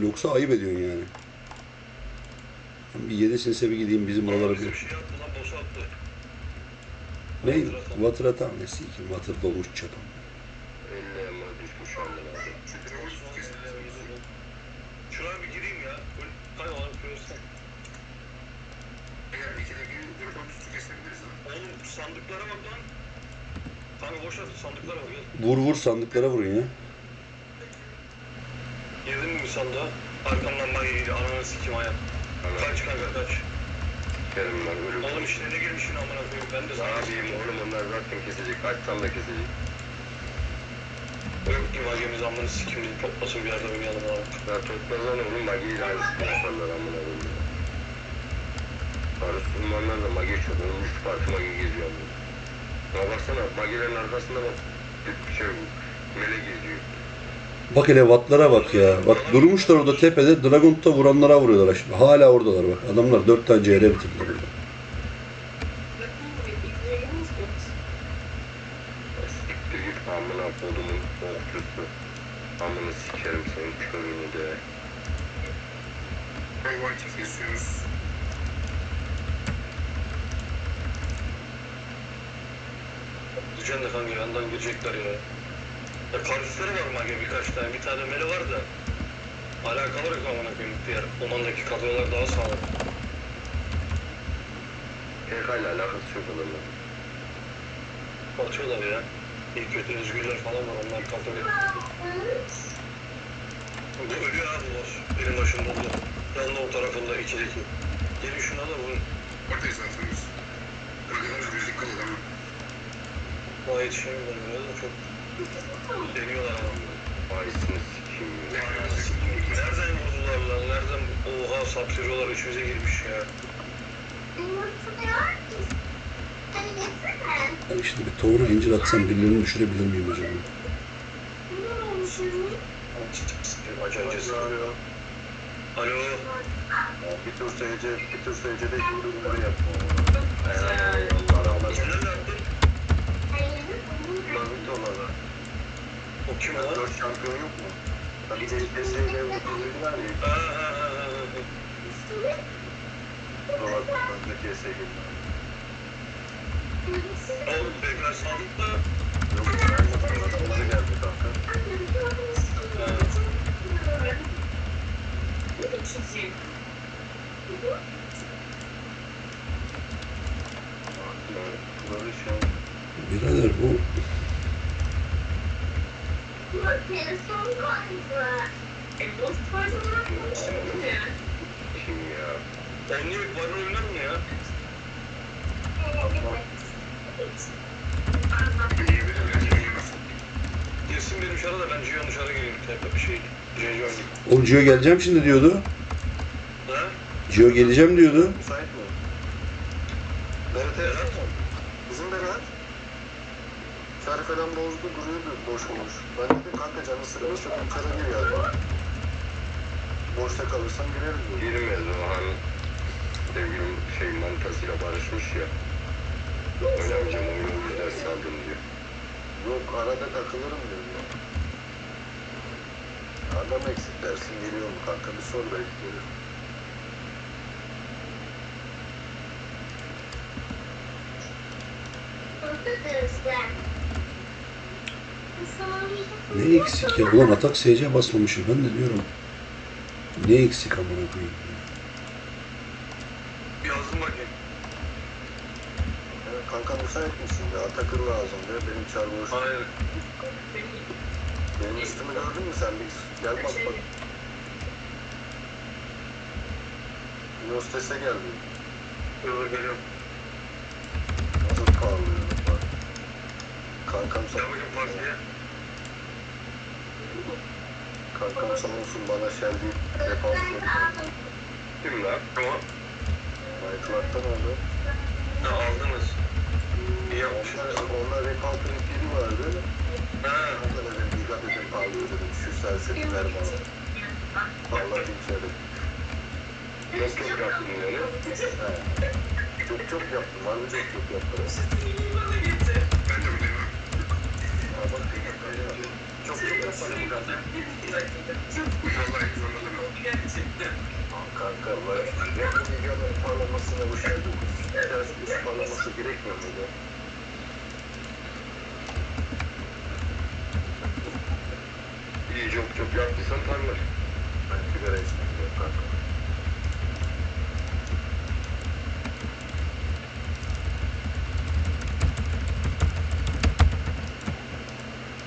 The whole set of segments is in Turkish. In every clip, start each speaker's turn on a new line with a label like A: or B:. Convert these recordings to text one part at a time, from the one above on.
A: Yoksa ayıp ediyorsun yani. Bir yedisine bir gideyim bizim oralara bir...
B: şey.
A: Ne? Vatır atan ne sikim? Vatır dolmuş çapam.
C: 50 ama düşmüş amına.
B: Şuraya bir gireyim ya. Böyle Hay Allah görürsen.
D: Eğer ikide bir telefon tutucu kesebiliriz ha.
B: Oğlum sandıklara bak lan. Kanka boş at sandıklara bak.
A: Vur vur sandıklara vurun ya.
B: Girdin mi bir sandığa? Arkamdan bak geliyor. Ananı sikim ayak. Kaç kanka kaç.
C: Kerim ben ölüm.
B: Oğlum işte ne girmişsin amına koyayım. Ben de
C: Ne
B: sana
C: yapayım oğlum onlar zaten kesecek. Açtan da kesecek.
B: Yok ki vagemiz amını sikim diye toplasın bir yerde yanıma abi.
C: Ya tutmazlar oğlum magiyle aynısını yaparlar amına koyayım. ya. Barış da magi çok. Onun üç parti magi geziyor amına. Ya baksana magilerin arkasında bak. Bir şey mele geziyor.
A: Bak hele vatlara bak ya. Bak durmuşlar orada tepede Dragon'ta vuranlara vuruyorlar şimdi. Hala oradalar bak. Adamlar dört tane CR bitirdiler orada.
C: Amına kodumun okçusu. Amına sikerim senin körünü de.
D: Hayvan kesiyoruz.
B: Diyeceğim de kanka yandan girecekler ya. Ya karşıları var mage birkaç tane. Bir tane mele var da. Alakalı yok amına koyayım. Diğer Oman'daki kadrolar daha sağlam.
C: PK ile alakası yok adamlar.
B: Atıyorlar ya. İyi kötü özgürler falan var onlar kafalı. Bu ölüyor abi var. Benim başımda da. Yanında o tarafında ikideki. Gelin şuna da vurun.
D: Oradayız zaten biz. Bir dikkat edemem.
B: Vay yetişemiyorlar biraz da çok deniyorlar ama.
C: Ya.
B: Nereden vurdular lan? Nereden? Oha saptırıyorlar içimize girmiş ya.
A: Ben işte bir tohru incir atsam birilerini düşürebilir miyim acaba?
B: Acayip arıyor. Alo.
C: Bir tur seyirci, bir tur seyirci de bunu yapma.
B: O kim lan?
C: Dört şampiyon yok mu? Tabii DS'yle vurdular ya.
B: Ha ha ha ha.
C: Dolar önde DS girdi.
B: Oğlum tekrar sandıkta.
A: O Gio geleceğim şimdi diyordu.
B: Ha?
A: Gio geleceğim diyordu.
C: Müsait mi? Berat
B: Berat
C: evet. Bizim Berat. Çar falan bozdu duruyordu boş. Ben dedim kanka canı gir ya. Boşta kalırsan gireriz. Girmez o an. Sevgilim şey manitasıyla barışmış ya. Önemcem oyunu o yüzden saldım diyor. Yok arada takılırım diyor. ya. Adam eksik dersin geliyor mu kanka bir sor belki gelir.
A: Ne eksik ya? Ulan atak SC basmamışım. Ben de diyorum. Ne eksik amına koyayım.
B: Yazdım bakayım.
C: Kanka müsait misin ya? Takır lazım diyor. Benim çar boş.
B: Hayır.
C: Benim üstümü gördün mü sen? Bir gel bak bak. Nostes'e geldi.
B: Dur geliyorum.
C: Nasıl parlıyor bak. Kankam
B: Gel
C: sağ
B: bakayım partiye.
C: Kankam sağ olsun bana şey deyip defans.
B: Kim lan? Tamam.
C: Michael'dan oldu.
B: Ha, aldınız. İyi yapmışsınız.
C: Onlar, onlar Recalc'ın pili vardı.
B: Ha.
C: Onlara dedim dikkat edin parlıyor dedim. Şu serseriler bana. Vallahi içeri. Çok çok yaptım yani. Çok çok yaptım. Harbi çok çok yaptım.
D: Ben de
C: bak, çok çok yapmadım.
D: Vallahi zorladım.
C: Kanka var. Bu videonun parlamasına bu şey Biraz üst parlaması gerekmiyor muydu?
D: İyi çok çok yaptıysan parlar.
C: Ben sigara içmiyorum kanka.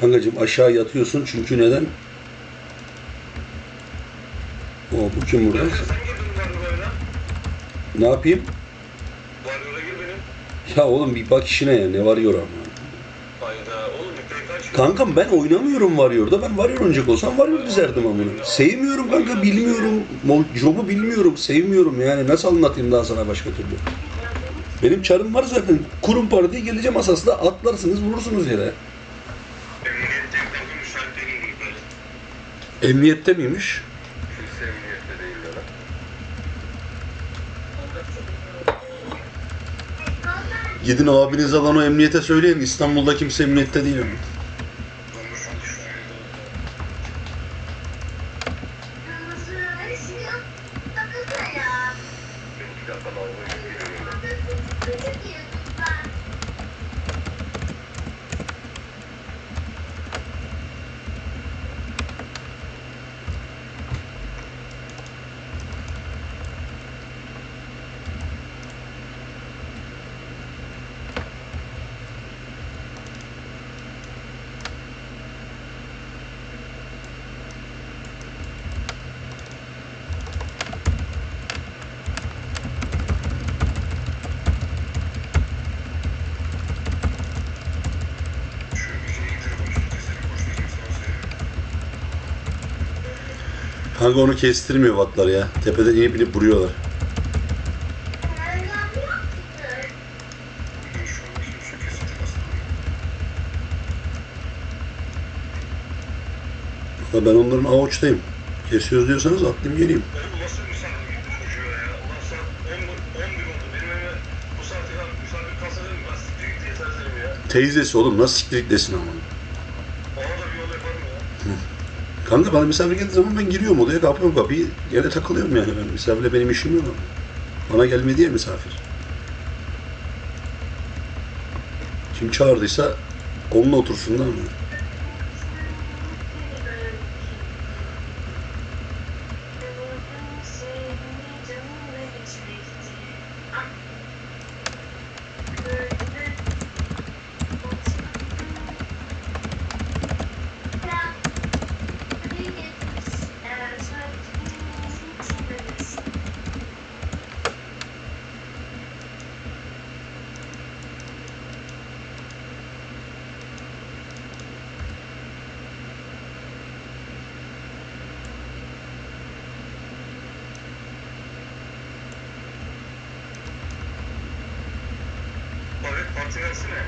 A: Kankacığım aşağı yatıyorsun çünkü neden? O bu kim burada?
B: Sen girdin Warrior'a.
A: Ne yapayım?
B: Warrior'a gir benim.
A: Ya oğlum bir bak işine ya ne varıyor ama.
B: Hayda oğlum bir PK çıkıyor.
A: Kankam ben oynamıyorum Warrior'da. Ben Warrior oynayacak olsam Warrior dizerdim amına. Sevmiyorum kanka bilmiyorum. Job'u bilmiyorum. Sevmiyorum yani. Nasıl anlatayım daha sana başka türlü? Benim çarım var zaten. Kurum partiye geleceğim asasla atlarsınız vurursunuz yere.
B: Emniyette
A: miymiş? Gidin abiniz alan o emniyete söyleyin. İstanbul'da kimse emniyette değil. ama. Kanka onu kestirmiyor vatlar ya. Tepeden inip inip vuruyorlar.
D: Ben
A: onların avuçtayım. Kesiyoruz diyorsanız atlayayım geleyim.
B: Oğlum nasıl misafir gitti çocuğa ya? Ulan saat 10, 11 oldu. Benim eve bu saate kadar misafir kalsa dedim ben siktir git diye serseriim ya.
A: Teyzesi oğlum nasıl siktiriklesin ama.
B: Ona da bir yol yaparım ya.
A: Kanka bana misafir geldiği zaman ben giriyorum odaya kapıyorum kapıyı. Gene takılıyorum yani ben. Misafirle benim işim yok. Bana gelmedi ya misafir. Kim çağırdıysa onunla otursunlar mı?
B: Parti versene.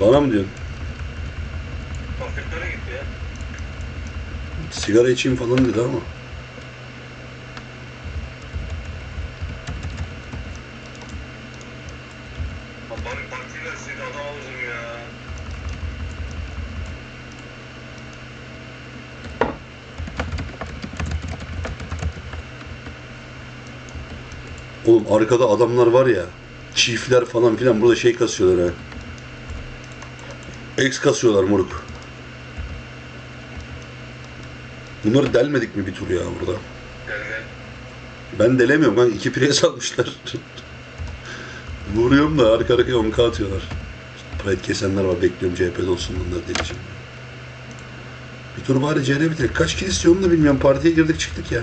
A: Bana mı diyorsun?
B: Pavetlere gitti ya.
A: Sigara içeyim falan dedi ama.
B: Bari parti verseydi adam alırdım ya.
A: Oğlum arkada adamlar var ya. Çiftler falan filan burada şey kasıyorlar ha. X kasıyorlar moruk. Bunları delmedik mi bir tur ya burada? Ben delemiyorum kanka. iki pres almışlar. Vuruyorum da arka arkaya 10k atıyorlar. Pride kesenler var. Bekliyorum CHP'de olsun bunlar deleceğim. Bir tur bari CHP bitirelim. Kaç kill istiyor onu da bilmiyorum. Partiye girdik çıktık ya.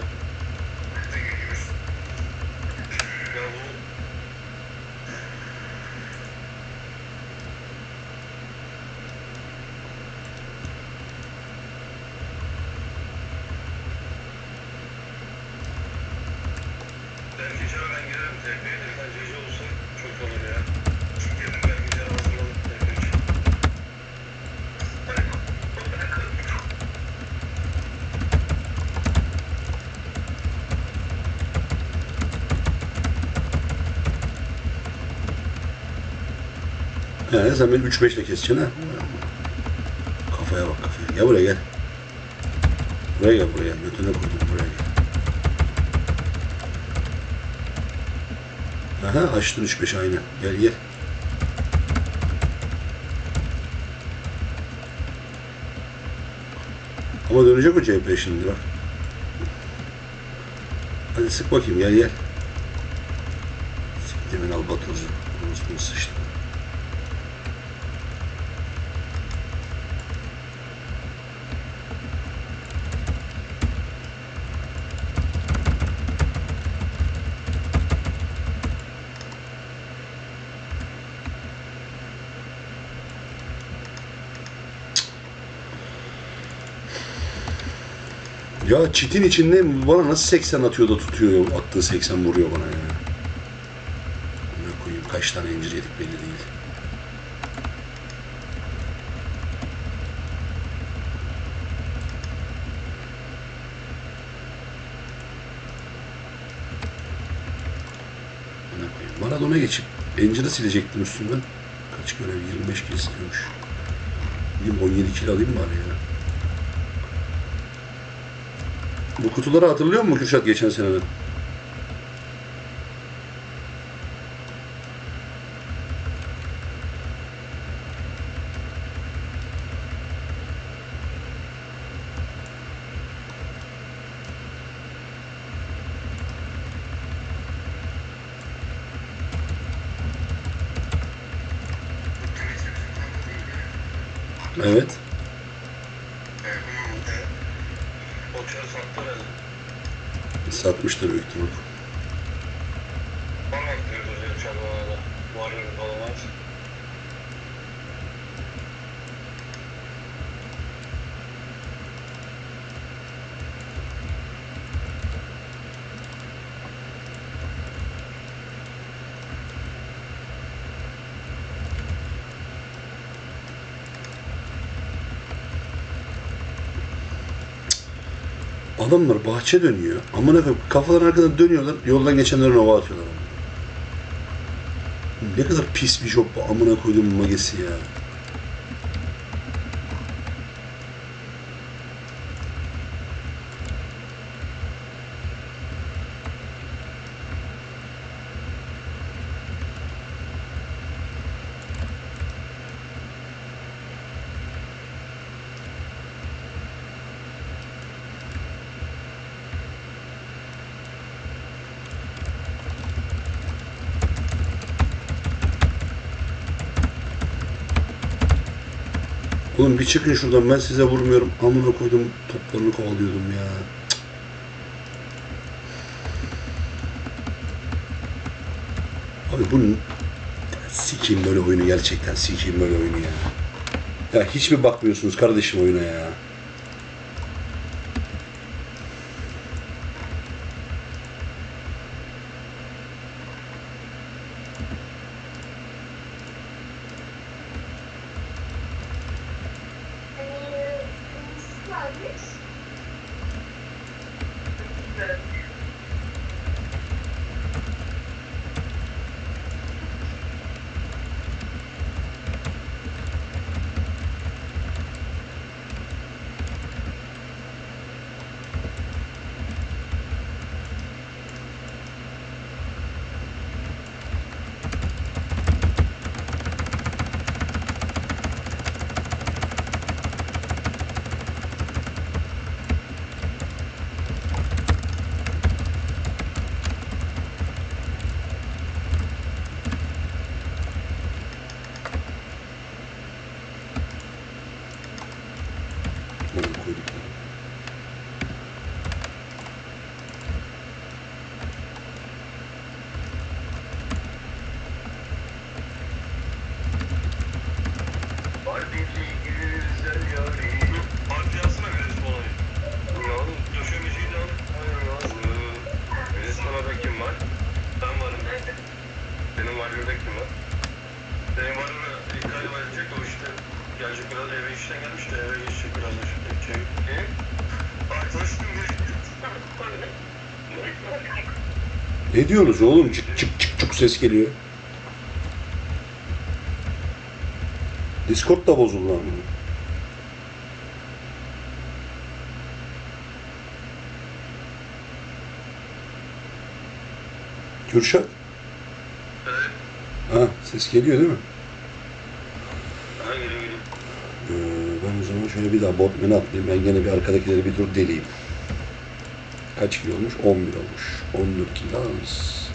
A: Sen beni 3-5 ile keseceksin ha. Kafaya bak kafaya. Gel buraya gel. Buraya gel buraya. Götüne koydum buraya gel. Aha açtın 3-5 aynen. Gel gel. Ama dönecek o CHP şimdi bak. Hadi sık bakayım gel gel. Siktimin albatrozu. Orospu'nu sıçtı. Ya çitin içinde bana nasıl 80 atıyor da tutuyor attığı 80 vuruyor bana ya. Ne koyayım kaç tane incir yedik belli değil. Maradona geçip inciri silecektim üstünden. Kaç görev 25 kilo istiyormuş. Gideyim 17 kilo alayım bari ya. Bu kutuları hatırlıyor musun Kürşat geçen seneden? Evet.
B: O çarı sattı herhalde.
A: Satmıştır büyük ihtimal.
B: Bana atlıyordu diye çarı bana da. Var ya bir falan var.
A: Adamlar bahçe dönüyor. Amına koyayım kafaların arkadan dönüyorlar. Yoldan geçenlere nova atıyorlar. Ne kadar pis bir job bu amına koyduğum magesi ya. Oğlum bir çıkın şuradan ben size vurmuyorum. Amına koydum toplarını kovalıyordum ya. Cık. Abi bunun sikeyim böyle oyunu gerçekten sikeyim böyle oyunu ya. Ya hiç mi bakmıyorsunuz kardeşim oyuna ya?
B: Benim varyörde kim var? Benim varyörde ilk ay gelecek o işte. Gelecek biraz eve işten gelmiş de eve geçecek biraz da şu tepkiye. Ne? Ay koştum
A: Ne diyorsunuz oğlum? Çık çık çık çık ses geliyor. Discord da bozuldu lan bunu.
B: Kürşat.
A: Ha ses geliyor değil mi?
B: Ha geliyor geliyor.
A: Ee, ben o zaman şöyle bir daha botman'ı atlayayım. Ben gene bir arkadakileri bir dur deleyim. Kaç kilo olmuş? 11 olmuş. 14 kilo alırız.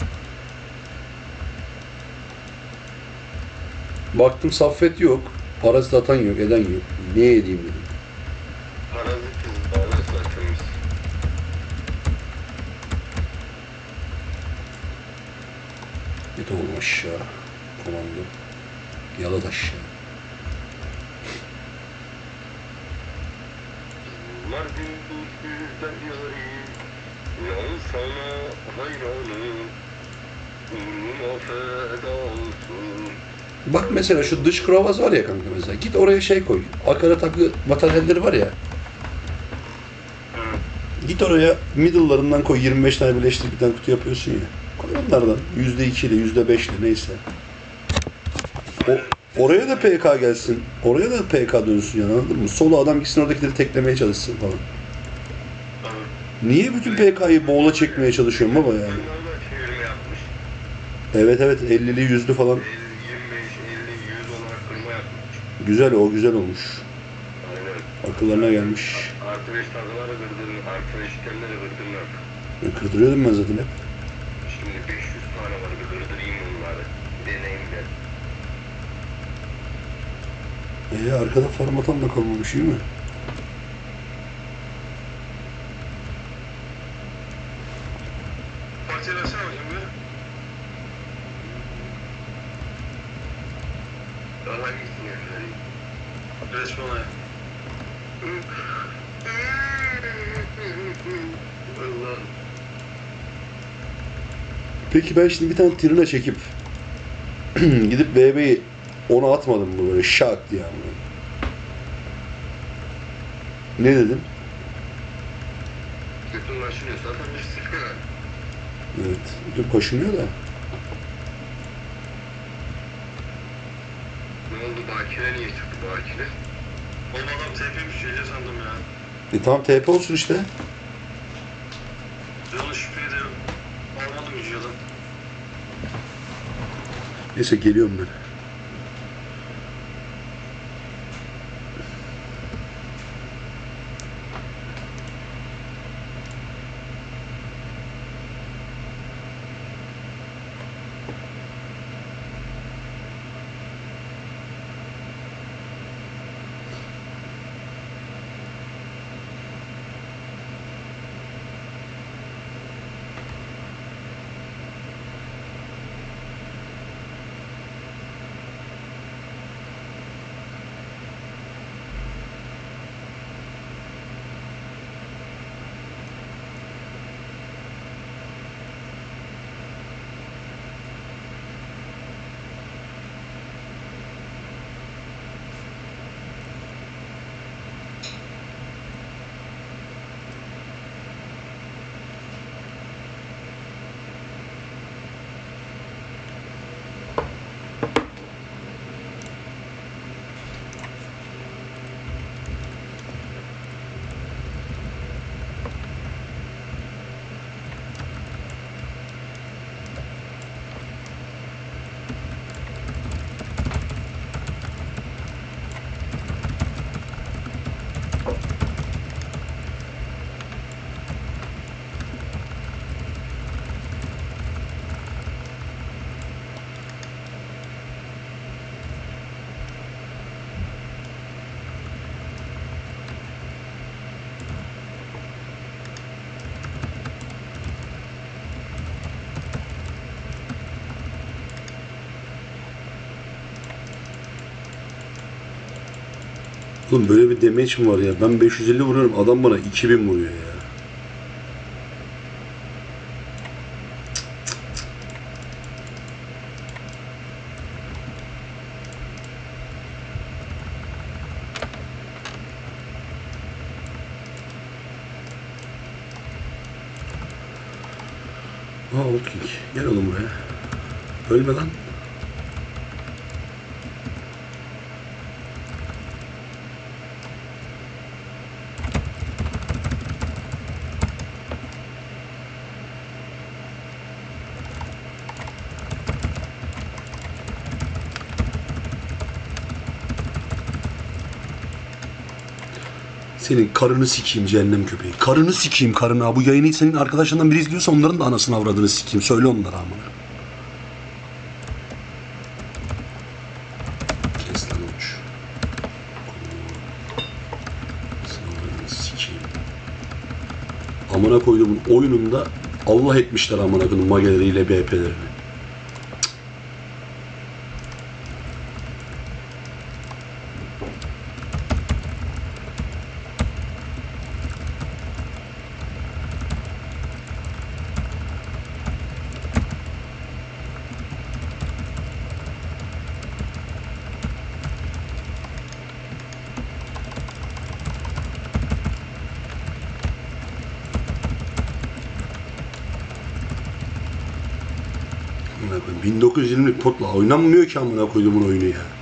A: Baktım saffet yok. Parazit atan yok, eden yok. Ne edeyim dedim.
B: Bağlı zaten biz.
A: Git oğlum aşağı. Komando. Yalat aşağı.
B: Mardin Yalnız sana hayranım Uğruna feda olsun
A: Bak mesela şu dış krovaz var ya kanka mesela. Git oraya şey koy. Akarataplı materyalleri var ya. Git oraya middle'larından koy. 25 tane birleştirip bir tane kutu yapıyorsun ya. Koy onlardan. Yüzde iki ile yüzde beş ile neyse. O, oraya da PK gelsin. Oraya da PK dönsün yani anladın mı? Solo adam gitsin oradakileri teklemeye çalışsın falan. Niye bütün PK'yı boğula çekmeye çalışıyorsun baba yani? Evet evet 50'li yüzlü falan.
B: 50, 25, 50, 100 olarak kırma
A: Güzel o güzel olmuş.
B: Aynen
A: Akıllarına gelmiş.
B: Artı 5 takıları kırdın, artı 5 itemleri kırdın artık
A: E, Kırdırıyordum ben zaten hep.
B: Şimdi 500 tane var kırdırayım bunları Deneyim ben
A: E arkada formattan da kalmamış iyi mi? Peki ben şimdi bir tane trina çekip gidip BB'yi ona atmadım mı böyle şak diye ama. Ne dedim?
B: Kötülaşıyorsa atabilirsin herhalde.
A: Evet. Dur kaşınıyor da.
B: Ne oldu bakire niye çıktı bakire? Oğlum adam TP düşeceğiz sandım ya.
A: E tamam TP olsun işte.
B: Yolu şüpheyi de almadım vücudan.
A: Neyse geliyorum ben. Oğlum böyle bir damage mi var ya? Ben 550 vuruyorum adam bana 2000 vuruyor ya. Aa Old King. Gel oğlum buraya. Ölme lan. Senin karını sikeyim cehennem köpeği. Karını sikeyim karını. Ha, Bu yayını senin arkadaşlarından biri izliyorsa onların da anasını avradını sikeyim. Söyle onlara amına. Amına koyduğumun oyununda Allah etmişler amına koyduğum mageleriyle BP'lerini. Amına koyayım, 1920'lik potla oynanmıyor ki amına koyduğumun oyunu ya.